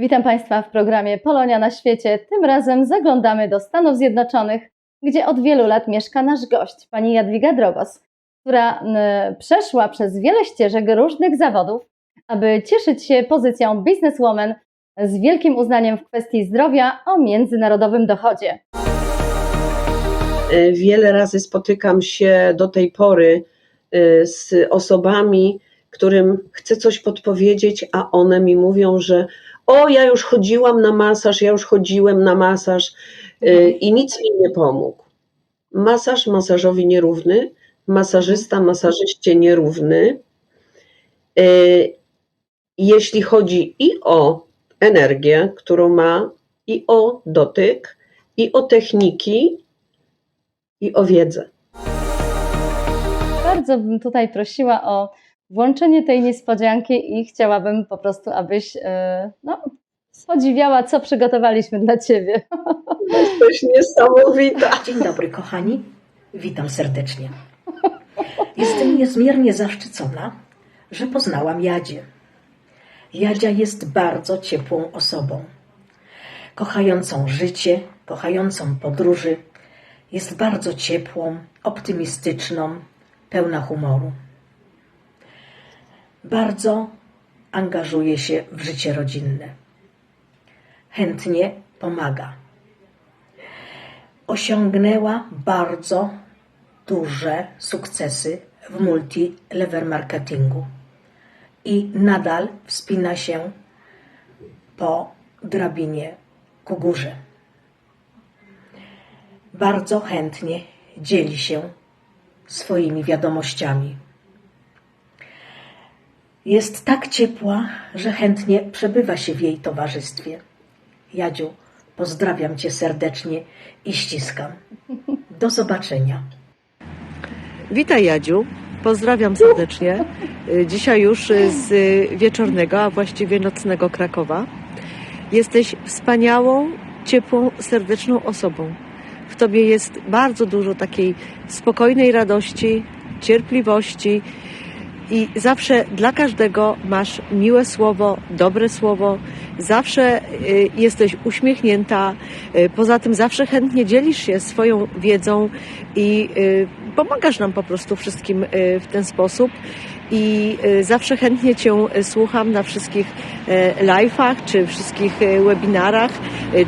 Witam Państwa w programie Polonia na świecie. Tym razem zaglądamy do Stanów Zjednoczonych, gdzie od wielu lat mieszka nasz gość, pani Jadwiga Drogos, która przeszła przez wiele ścieżek różnych zawodów, aby cieszyć się pozycją businesswoman z wielkim uznaniem w kwestii zdrowia o międzynarodowym dochodzie. Y, Wiele razy spotykam się do tej pory y, z osobami, którym chcę coś podpowiedzieć, a one mi mówią, że o, ja już chodziłam na masaż, ja już chodziłem na masaż y, i nic mi nie pomógł. Masaż masażowi nierówny, masażysta masażyście nierówny. Y, Jeśli chodzi i o energię, którą ma, i o dotyk, i o techniki, i o wiedzę. Bardzo bym tutaj prosiła o włączenie tej niespodzianki i chciałabym po prostu, abyś e, no, podziwiała, co przygotowaliśmy dla Ciebie. Jesteś niesamowita. Dzień dobry, kochani. Witam serdecznie. Jestem niezmiernie zaszczycona, że poznałam Jadzie. Jadzia jest bardzo ciepłą osobą, kochającą życie, kochającą podróży. Jest bardzo ciepłą, optymistyczną, pełna humoru. Bardzo angażuje się w życie rodzinne. Chętnie pomaga osiągnęła bardzo duże sukcesy w multi-level marketingu i nadal wspina się po drabinie ku górze. Bardzo chętnie dzieli się swoimi wiadomościami. Jest tak ciepła, że chętnie przebywa się w jej towarzystwie. Jadziu, pozdrawiam Cię serdecznie i ściskam. Do zobaczenia. Witaj Jadziu, pozdrawiam serdecznie. Dzisiaj już y, z y, wieczornego, a właściwie nocnego Krakowa. Jesteś wspaniałą, ciepłą, serdeczną osobą. W tobie jest bardzo dużo takiej spokojnej radości, cierpliwości i zawsze dla każdego masz miłe słowo, dobre słowo. Zawsze y, jesteś uśmiechnięta. Y, Poza tym zawsze chętnie dzielisz się swoją wiedzą i y, pomagasz nam po prostu wszystkim w ten sposób. I zawsze chętnie Cię słucham na wszystkich live'ach, czy wszystkich webinarach,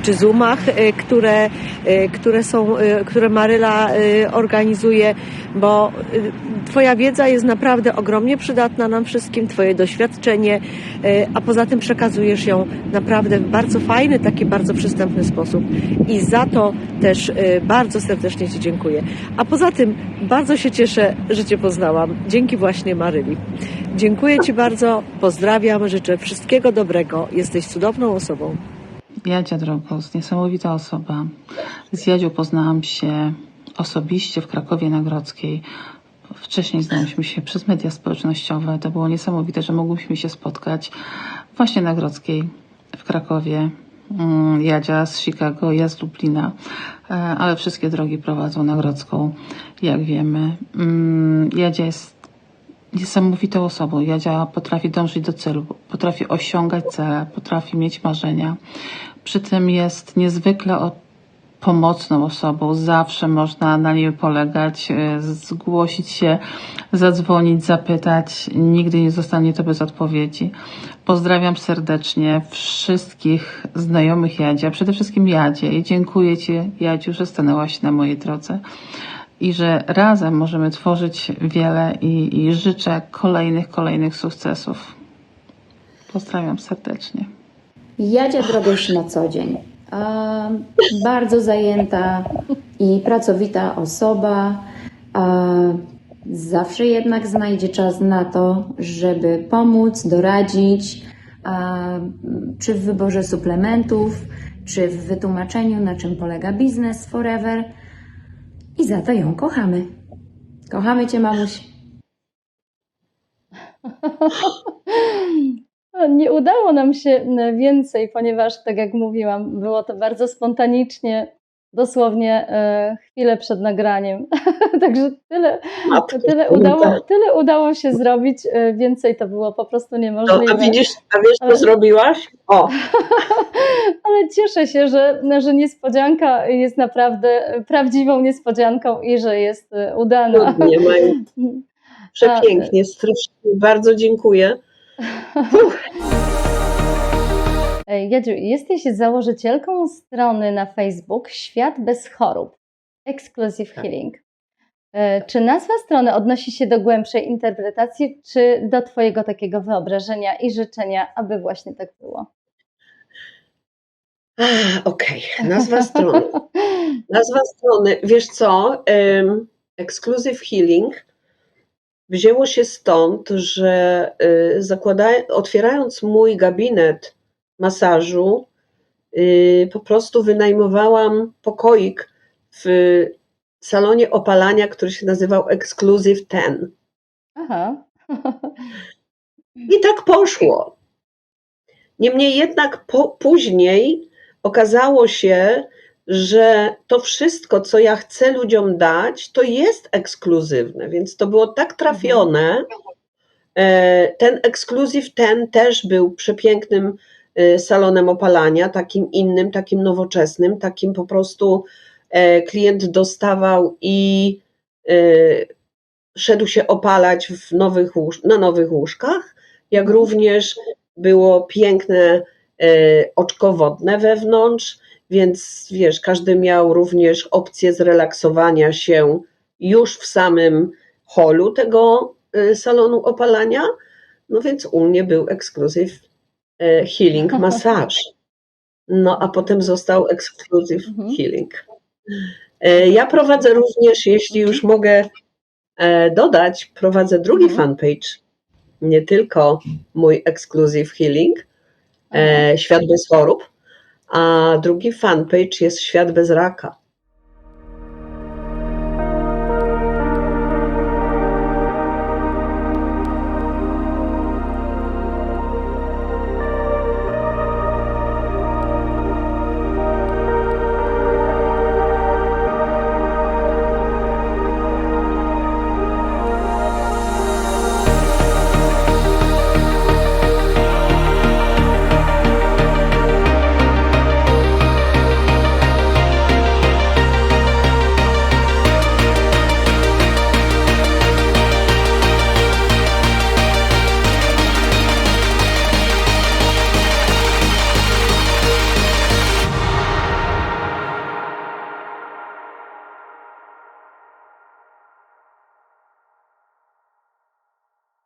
czy Zoomach, które, które są, które Maryla organizuje, bo Twoja wiedza jest naprawdę ogromnie przydatna nam wszystkim, Twoje doświadczenie, y, a poza tym przekazujesz ją naprawdę w bardzo fajny, taki bardzo przystępny sposób. I za to też y, bardzo serdecznie Ci dziękuję. A poza tym bardzo się cieszę, że Cię poznałam. Dzięki właśnie Maryli. Dziękuję Ci bardzo, pozdrawiam, życzę wszystkiego dobrego. Jesteś cudowną osobą. Jadzia Drogos, niesamowita osoba. Z Jadzią poznałam się osobiście w Krakowie na Grodzkiej. Wcześniej znałyśmy się przez media społecznościowe. To było niesamowite, że mogłyśmy się spotkać właśnie na Grodzkiej w Krakowie. Mm, Jadzia z Chicago, ja z Lublina, E, ale wszystkie drogi prowadzą na Grodzką, jak wiemy. Mm, Jadzia jest niesamowitą osobą. Jadzia potrafi dążyć do celu, potrafi osiągać cele, potrafi mieć marzenia. Przy tym jest niezwykle pomocną osobą. Zawsze można na niej polegać, e, zgłosić się, zadzwonić, zapytać. Nigdy nie zostanie to bez odpowiedzi. Pozdrawiam serdecznie wszystkich znajomych Jadzie, a przede wszystkim Jadzie i dziękuję Ci, Jadziu, że stanęłaś na mojej drodze i że razem możemy tworzyć wiele i, i życzę kolejnych, kolejnych sukcesów. Pozdrawiam serdecznie. Jadzia Drogoś na co dzień. Bardzo zajęta i pracowita osoba. Zawsze jednak znajdzie czas na to, żeby pomóc, doradzić, czy w wyborze suplementów, czy w wytłumaczeniu, na czym polega biznes forever. I za to ją kochamy. Kochamy Cię, mamuś. Nie udało nam się więcej, ponieważ, tak jak mówiłam, było to bardzo spontanicznie dosłownie e, chwilę przed nagraniem. Także tyle, tyle, udało, tyle udało się zrobić, e, więcej to było po prostu No, niemożliwe. a widzisz, a wiesz, co Ale- zrobiłaś? O, Ale cieszę się, że, że niespodzianka jest naprawdę prawdziwą niespodzianką i że jest e, udana. trudnie. Przepięknie, strasznie. Bardzo dziękuję. Jadziu, jesteś założycielką strony na Facebook Świat bez chorób, Exclusive Tak. Healing. E, Czy nazwa strony odnosi się do głębszej interpretacji, czy do Twojego takiego wyobrażenia i życzenia, aby właśnie tak było? Okej, nazwa strony. Nazwa strony, wiesz co, em, Exclusive Healing wzięło się stąd, że y, zakłada, otwierając mój gabinet masażu, y, po prostu wynajmowałam pokoik w salonie opalania, który się nazywał Exclusive Ten. Aha. I tak poszło. Niemniej jednak po, później okazało się, że to wszystko, co ja chcę ludziom dać, to jest ekskluzywne, więc to było tak trafione. E, Ten ekskluzyw, ten też był przepięknym e, salonem opalania, takim innym, takim nowoczesnym, takim po prostu e, klient dostawał i szedł się opalać w nowych na nowych łóżkach, jak również było piękne oczko wodne wewnątrz, więc wiesz, każdy miał również opcję zrelaksowania się już w samym holu tego e, salonu opalania. No więc u mnie był ekskluzyw healing massage. No a potem został exclusive Mhm. healing. E, Ja prowadzę również, jeśli już mogę e, dodać, prowadzę drugi Mhm. fanpage, nie tylko mój exclusive healing, e, Świat bez chorób, a drugi fanpage jest Świat bez raka.